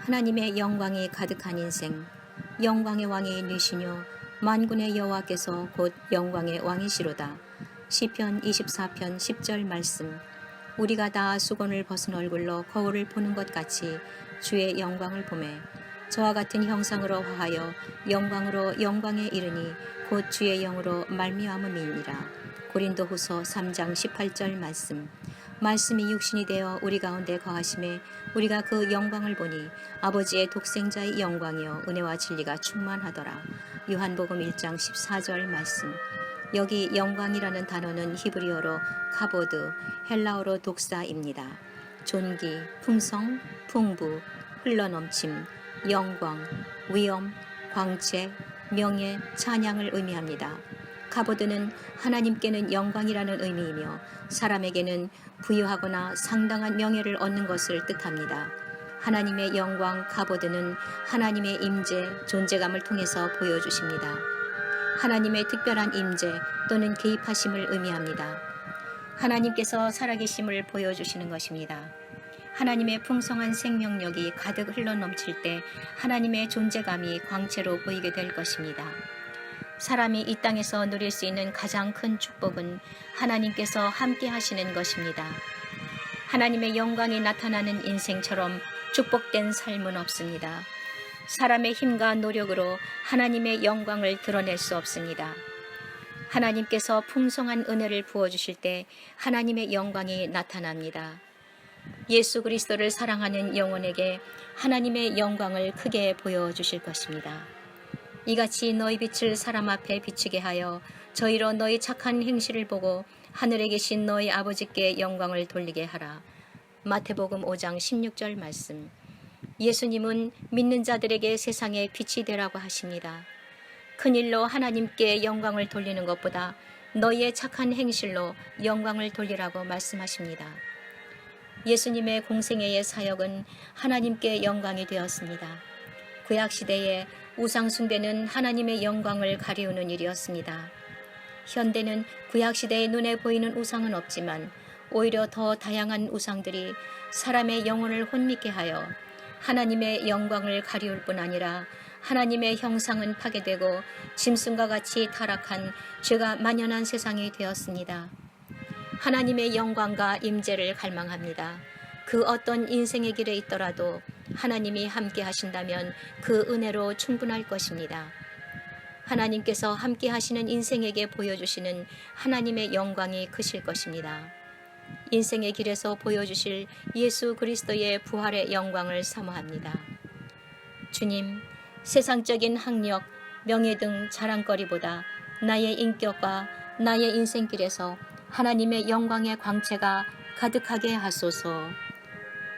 하나님의 영광이 가득한 인생, 영광의 왕이 누시뇨 만군의 여호와께서 곧 영광의 왕이시로다. 시편 24편 10절 말씀. 우리가 다 수건을 벗은 얼굴로 거울을 보는 것 같이 주의 영광을 보매 저와 같은 형상으로 화하여 영광으로 영광에 이르니 곧 주의 영으로 말미암음이니라. 고린도후서 3장 18절 말씀. 말씀이 육신이 되어 우리 가운데 거하심에 우리가 그 영광을 보니 아버지의 독생자의 영광이요 은혜와 진리가 충만하더라. 요한복음 1장 14절 말씀. 여기 영광이라는 단어는 히브리어로 카보드, 헬라어로 독사입니다. 존귀, 풍성, 풍부, 흘러넘침, 영광, 위엄, 광채, 명예, 찬양을 의미합니다. 카보드는 하나님께는 영광이라는 의미이며 사람에게는 부유하거나 상당한 명예를 얻는 것을 뜻합니다. 하나님의 영광 카보드는 하나님의 임재, 존재감을 통해서 보여주십니다. 하나님의 특별한 임재 또는 개입하심을 의미합니다. 하나님께서 살아계심을 보여주시는 것입니다. 하나님의 풍성한 생명력이 가득 흘러넘칠 때 하나님의 존재감이 광채로 보이게 될 것입니다. 사람이 이 땅에서 누릴 수 있는 가장 큰 축복은 하나님께서 함께 하시는 것입니다. 하나님의 영광이 나타나는 인생처럼 축복된 삶은 없습니다. 사람의 힘과 노력으로 하나님의 영광을 드러낼 수 없습니다. 하나님께서 풍성한 은혜를 부어주실 때 하나님의 영광이 나타납니다. 예수 그리스도를 사랑하는 영혼에게 하나님의 영광을 크게 보여주실 것입니다. 이같이 너희 빛을 사람 앞에 비추게 하여 저희로 너희 착한 행실을 보고 하늘에 계신 너희 아버지께 영광을 돌리게 하라. 마태복음 5장 16절 말씀. 예수님은 믿는 자들에게 세상에 빛이 되라고 하십니다. 큰 일로 하나님께 영광을 돌리는 것보다 너희의 착한 행실로 영광을 돌리라고 말씀하십니다. 예수님의 공생애의 사역은 하나님께 영광이 되었습니다. 구약 시대에 우상 숭배는 하나님의 영광을 가리우는 일이었습니다. 현대는 구약 시대의 눈에 보이는 우상은 없지만 오히려 더 다양한 우상들이 사람의 영혼을 혼미케 하여 하나님의 영광을 가리울 뿐 아니라 하나님의 형상은 파괴되고 짐승과 같이 타락한 죄가 만연한 세상이 되었습니다. 하나님의 영광과 임재를 갈망합니다. 그 어떤 인생의 길에 있더라도 하나님이 함께 하신다면 그 은혜로 충분할 것입니다. 하나님께서 함께 하시는 인생에게 보여주시는 하나님의 영광이 크실 것입니다. 인생의 길에서 보여주실 예수 그리스도의 부활의 영광을 사모합니다. 주님, 세상적인 학력, 명예 등 자랑거리보다 나의 인격과 나의 인생길에서 하나님의 영광의 광채가 가득하게 하소서.